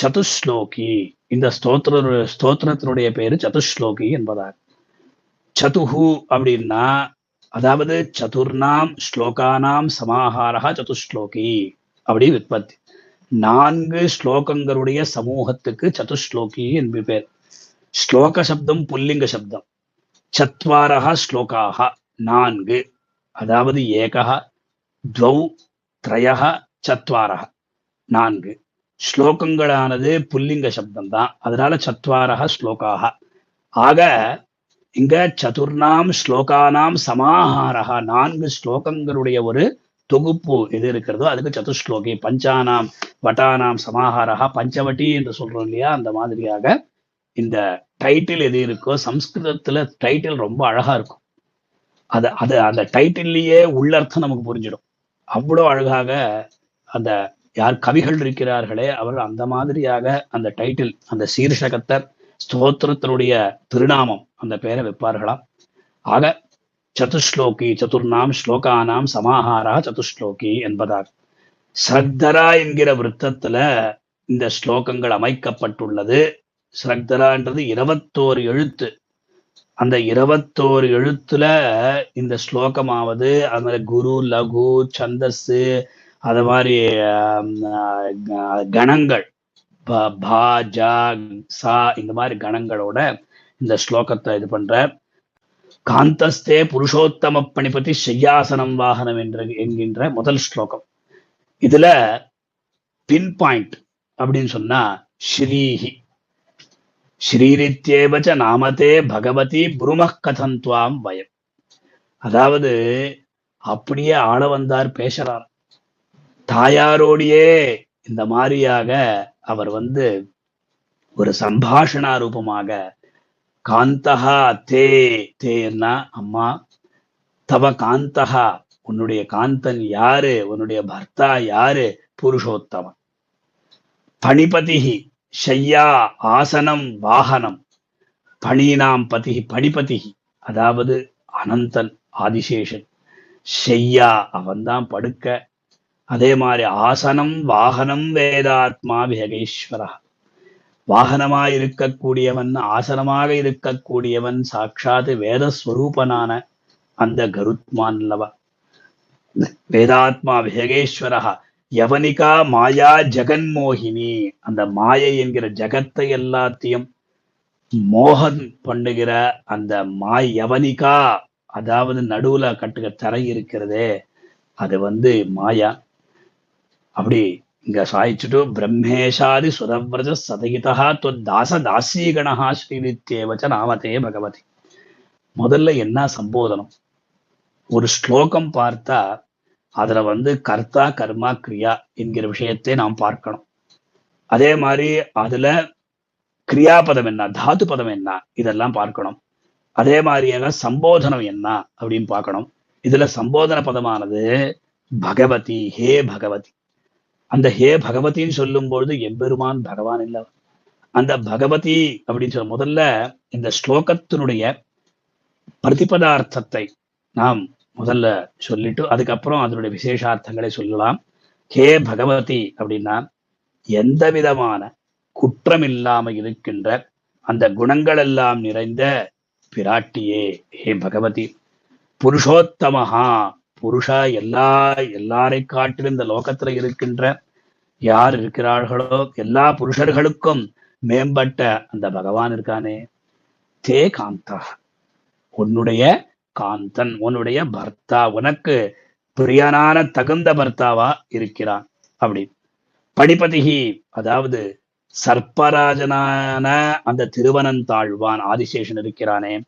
சதுஸ்லோகி இந்த ஸ்தோத்திர ஸ்தோத்திரத்தினுடைய பேரு சதுஸ்லோகி என்பதாக சதுஹு அப்படின்னா அதாவது சதுர்ணாம் ஸ்லோகானாம் சமாஹாரா சதுஸ்லோகி அப்படி விற்பத்தி. நான்கு ஸ்லோகங்களுடைய சமூகத்துக்கு சதுஸ்லோகி என்பது பேர். ஸ்லோக சப்தம் புல்லிங்க சப்தம். சத்வாரா ஸ்லோகாக நான்கு. அதாவது ஏகா துவௌ திரயः சத்வாரா நான்கு. ஸ்லோகங்களானது புல்லிங்க சப்தம் தான் அதனால சத்வாரக ஸ்லோகாக ஆக இங்க சதுர்ணாம் ஸ்லோகானாம் சமாஹாரா நான்கு ஸ்லோகங்களுடைய ஒரு தொகுப்பு எது இருக்கிறதோ அதுக்கு சதுஸ்லோகி பஞ்சானாம் வட்டானாம் சமாஹாரா பஞ்சவட்டி என்று சொல்றோம் இல்லையா? அந்த மாதிரியாக இந்த டைட்டில் எது இருக்கோ சம்ஸ்கிருதத்துல டைட்டில் ரொம்ப அழகா இருக்கும். அது அது அந்த டைட்டில்லையே உள்ளர்த்தம் நமக்கு புரிஞ்சிடும். அவ்வளோ அழகாக அந்த யார் கவிகள் இருக்கிறார்களே அவர்கள் அந்த மாதிரியாக அந்த டைட்டில் அந்த சீர்ஷகத்தை ஸ்தோத்திரத்தினுடைய திருநாமம் அந்த பெயரை வைப்பார்களாம். ஆக சதுஸ்லோகி சதுர்ணாம் ஸ்லோகானாம் சமாஹாரா சதுஸ்லோகி என்பதாக ஸ்ரக்தரா என்கிற விருத்தத்துல இந்த ஸ்லோகங்கள் அமைக்கப்பட்டுள்ளது. ஸ்ரக்தரான்றது இருபத்தோரு எழுத்து. அந்த இருபத்தோரு எழுத்துல இந்த ஸ்லோகமாவது அந்த குரு லகு சந்தஸ் அது மாதிரி கணங்கள். ப- பா ஜா சா இந்த மாதிரி கணங்களோட இந்த ஸ்லோகத்தை இது பண்ற. காந்தஸ்தே புருஷோத்தம பணிபதி செய்யாசனம் வாகனம் என்ற என்கின்ற முதல் ஸ்லோகம். இதுல பின் பாயிண்ட் அப்படின்னு சொன்னா ஸ்ரீஹி ஸ்ரீரித்யேவச்ச நாமதே பகவதி புருமः கதந்த்வாம் வயம். அதாவது அப்படியே ஆள வந்தார் பேசுறார். தாயாரோடையே இந்த மாதிரியாக அவர் வந்து ஒரு சம்பாஷணா ரூபமாக காந்தஹா தே தேன்னா அம்மா. தவ காந்தஹா உன்னுடைய காந்தன் யாரு? உன்னுடைய பர்த்தா யாரு? புருஷோத்தமன். பணிபதிஹி ஷையா ஆசனம் வாகனம். பணினாம் பதி பணிபதிகி அதாவது அனந்தன் ஆதிசேஷன். ஷையா அவன்தான் படுக்க. அதே மாதிரி ஆசனம் வாகனம் வேதாத்மா விஹகேஸ்வரா வாகனமா இருக்கக்கூடியவன் ஆசனமாக இருக்கக்கூடியவன் சாட்சாத் வேதஸ்வரூபனான அந்த கருத்மான் வேதாத்மா விஹகேஸ்வரா யவனிகா மாயா ஜெகன்மோகினி. அந்த மாயை என்கிற ஜகத்தை எல்லாத்தையும் மோகன் பண்ணுகிற அந்த மாய் யவனிகா அதாவது நடுவுல கட்டுக தரை இருக்கிறதே அது வந்து மாயா. அப்படி இங்க சாய்ச்சுட்டு பிரம்மேஷாதி சுரவிரஜ சதகிதா தாச தாசீகணா ஸ்ரீனித்யேவச்ச நாமதே பகவதி. முதல்ல என்ன சம்போதனம்? ஒரு ஸ்லோகம் பார்த்தா அதுல வந்து கர்த்தா கர்மா கிரியா என்கிற விஷயத்தை நாம் பார்க்கணும். அதே மாதிரி அதுல கிரியாபதம் என்ன? தாத்து பதம் என்ன? இதெல்லாம் பார்க்கணும். அதே மாதிரியாக சம்போதனம் என்ன அப்படின்னு பார்க்கணும். இதுல சம்போதன பதமானது பகவதி ஹே பகவதி. அந்த ஹே பகவதின்னு சொல்லும் பொழுது எம்பெருமான் பகவான் இல்ல அந்த பகவதி அப்படின்னு சொல்ல முதல்ல இந்த ஸ்லோகத்தினுடைய பிரதிபதார்த்தத்தை நாம் முதல்ல சொல்லிட்டு அதுக்கப்புறம் அதனுடைய விசேஷார்த்தங்களை சொல்லலாம். ஹே பகவதி அப்படின்னா எந்த விதமான குற்றம் இல்லாம இருக்கின்ற அந்த குணங்கள் எல்லாம் நிறைந்த பிராட்டியே. ஹே பகவதி. புருஷோத்தமஹா புருஷா எல்லா எல்லாரை காட்டிலும் இந்த லோகத்துல இருக்கின்ற யார் இருக்கிறார்களோ எல்லா புருஷர்களுக்கும் மேம்பட்ட அந்த பகவான் இருக்கானே. தே காந்தா. உன்னுடைய காந்தன் உன்னுடைய பர்த்தா உனக்கு பிரியனான தகுந்த பர்த்தாவா இருக்கிறான். அப்படி. படிபதிகி அதாவது சர்ப்பராஜனான அந்த திருவனந்தாழ்வான் ஆதிசேஷன் இருக்கிறானே.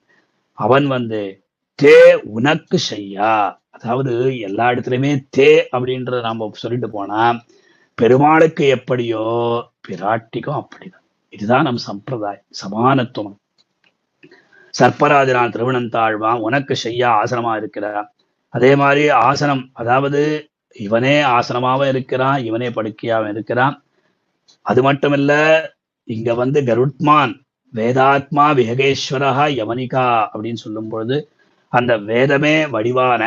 அவன் வந்து தே உனக்கு செய்யா. அதாவது எல்லா இடத்துலயுமே தே அப்படின்றத நாம சொல்லிட்டு போனா பெருமாளுக்கு எப்படியோ பிராட்டிக்கும் அப்படிதான். இதுதான் நம் சம்பிரதாயம் சமானத்துவம். சர்ப்பராஜனான் திருவனந்தாழ்வான் உனக்கு செய்யா ஆசனமா இருக்கிறான் அதே மாதிரி ஆசனம் அதாவது இவனே ஆசனமாவும் இருக்கிறான் இவனே படுக்கையாவும் இருக்கிறான். அது மட்டுமில்ல இங்க வந்து கருட்மான் வேதாத்மா விஹகேஸ்வரஹா யவனிகா அப்படின்னு சொல்லும் பொழுது அந்த வேதமே வடிவான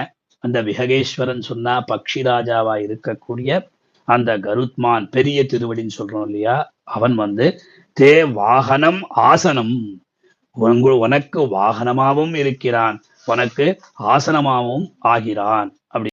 அந்த விஹகேஸ்வரன் சொன்னா பக்ஷி ராஜாவா இருக்கக்கூடிய அந்த கருத்மான் பெரிய திருவடின்னு சொல்றோம் இல்லையா? அவன் வந்து தே வாகனம் ஆசனம். உங்க- உனக்கு வாகனமாகவும் இருக்கிறான். உனக்கு ஆசனமாகவும் ஆகிறான். அப்படி